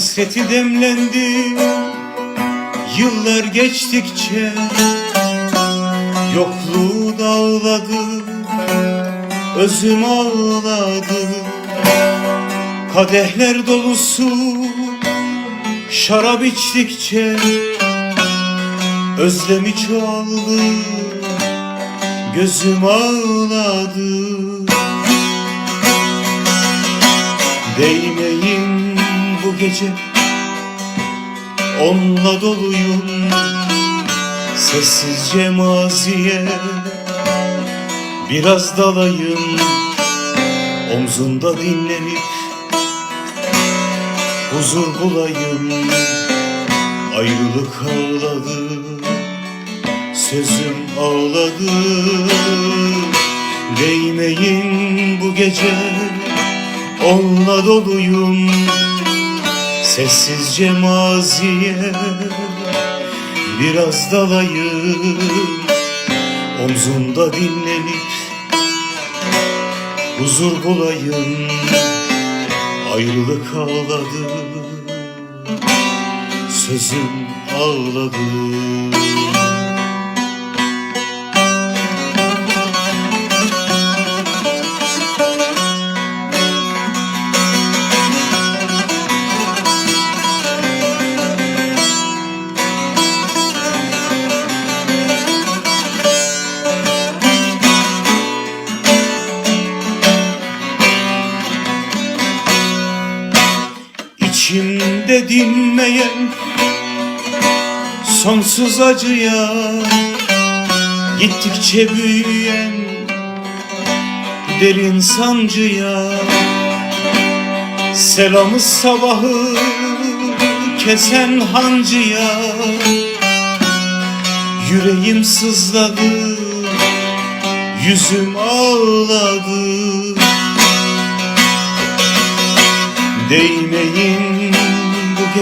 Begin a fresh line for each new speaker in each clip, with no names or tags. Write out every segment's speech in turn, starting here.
Hasreti demlendi Yıllar geçtikçe Yokluğu dağladı Özüm ağladı. Kadehler dolusu Şarap içtikçe Özlemi çoğaldı. Gözüm ağladı gece. Onunla doluyum Sessizce maziye. Biraz dalayım Omzunda dinlenip Huzur bulayım. Ayrılık ağladı Sözüm ağladı. Değmeyin bu gece Onunla doluyum Sessizce maziye Biraz dalayım. Omzunda dinlenip Huzur bulayım. Ayrılık ağladı Sözüm ağladı İçimde dinmeyen Sonsuz acıya Gittikçe büyüyen Derin sancıya Selamı sabahı Kesen hancıya Yüreğim sızladı Yüzüm ağladı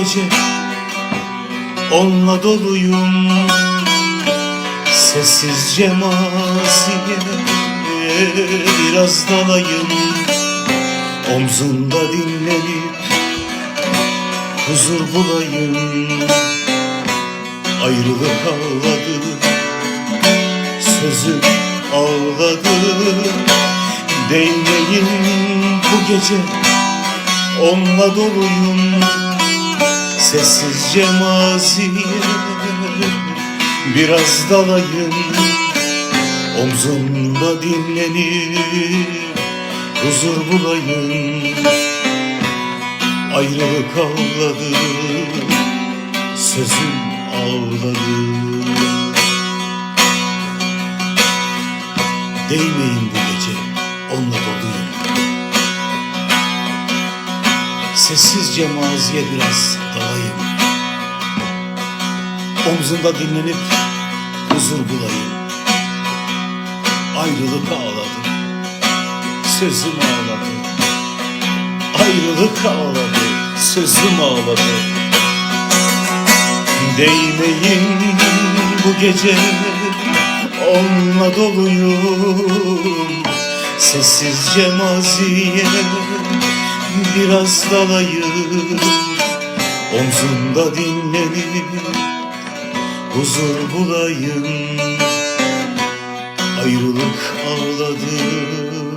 gece Onunla doluyum. Sessizce maziye Biraz dalayım. Omzunda dinlenip Huzur bulayım. Ayrılık ağladı Sözüm ağladı. Değmeyin bu gece Onunla doluyum Sessizce maziye Biraz dalayım. Omzumda dinlenip Huzur bulayım. Ayrılık ağladı Sözüm ağladı. Değmeyin bu gece. Onunla doluyum Sessizce maziye biraz dalayım. Omzunda dinlenip huzur bulayım. Ayrılık ağladı Sözüm ağladı. Ayrılık ağladı Sözüm ağladı. Değmeyin bu gece Onunla doluyum. Sessizce maziye biraz dalayım. Omzumda dinlenip huzur bulayım. Ayrılık ağladı